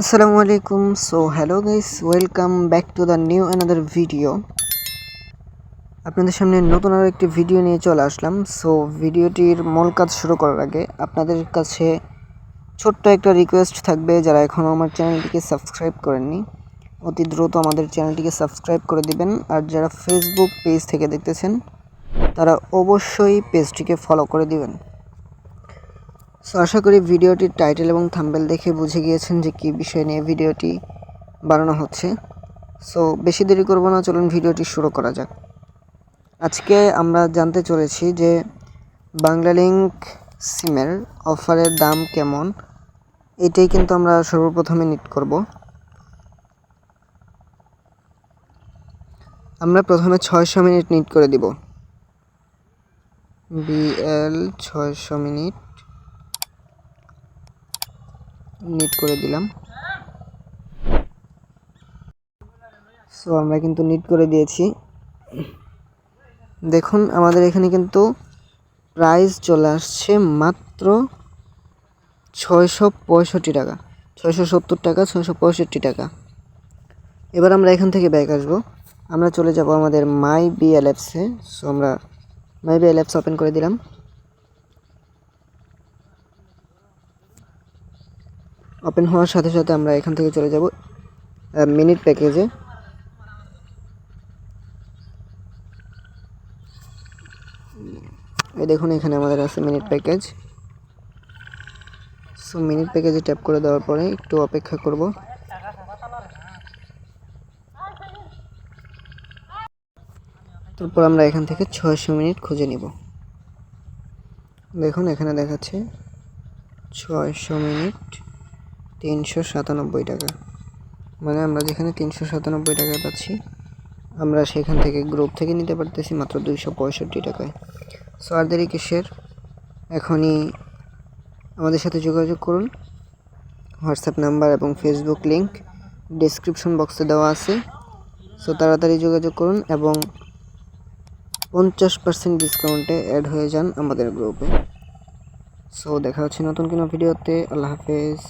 আসসালামু আলাইকুম। So hello guys welcome back to the new another video আপনাদের সামনে নতুন আরও একটি ভিডিও নিয়ে চলে আসলাম। সো ভিডিওটির মূল কাজ শুরু করার আগে আপনাদের কাছে ছোট্ট একটা রিকোয়েস্ট থাকবে যারা এখনও আমার চ্যানেলটিকে সাবস্ক্রাইব করেননি। অতি দ্রুত আমাদের চ্যানেলটিকে সাবস্ক্রাইব করে দিবেন। আর যারা ফেসবুক পেজ থেকে দেখতেছেন, তারা অবশ্যই পেজটিকে ফলো করে দিবেন। সো আশা করি ভিডিওটির টাইটেল এবং থাম্বেল দেখে বুঝে গিয়েছেন যে কী বিষয় নিয়ে ভিডিওটি বানানো হচ্ছে। সো বেশি দেরি করব না, চলুন ভিডিওটি শুরু করা যাক। আজকে আমরা জানতে চলেছি যে বাংলালিংক সিমের অফারের দাম কেমন, এটাই কিন্তু আমরা সর্বপ্রথমে নিট করব। আমরা প্রথমে ছয়শো মিনিট নিট করে দিব। বিএল ছয়শো মিনিট। নিট করে দিলাম। সো আমরা কিন্তু নিট করে দিয়েছি। দেখুন, আমাদের এখানে কিন্তু প্রাইস চলে আসছে মাত্র ছয়শো পঁয়ষট্টি টাকা। ছয়শো সত্তর টাকা, ছয়শো পঁয়ষট্টি টাকা। এবার আমরা এখান থেকে ব্যাক আসব। আমরা চলে যাব আমাদের মাই বিএলএফসে সো আমরা মাই বিএলএফস ওপেন করে দিলাম। ওপেন হওয়ার সাথে সাথে আমরা এখান থেকে চলে যাব মিনিট প্যাকেজে। এই দেখুন, এখানে আমাদের আছে মিনিট প্যাকেজ। সো মিনিট প্যাকেজে ট্যাপ করে দেওয়ার পরে একটু অপেক্ষা করব। তারপর আমরা এখান থেকে ছয়শো মিনিট খুঁজে নিব। দেখুন, এখানে দেখাচ্ছে ছয়শো মিনিট। তিনশো সাতানব্বই টাকা। মানে আমরা যেখানে তিনশো সাতানব্বই টাকায় পাচ্ছি, আমরা সেখান থেকে গ্রুপ থেকে নিতে পারতেছি মাত্র দুইশো পঁয়ষট্টি টাকায়। সো আর কিসের? এখনই আমাদের সাথে যোগাযোগ করুন। হোয়াটসঅ্যাপ নাম্বার এবং ফেসবুক লিঙ্ক ডিসক্রিপশন বক্সে দেওয়া আছে। সো তাড়াতাড়ি যোগাযোগ করুন এবং পঞ্চাশ পার্সেন্ট ডিসকাউন্টে অ্যাড হয়ে যান আমাদের গ্রুপে সো দেখা হচ্ছে নতুন কোনো ভিডিওতে আল্লাহ হাফেজ।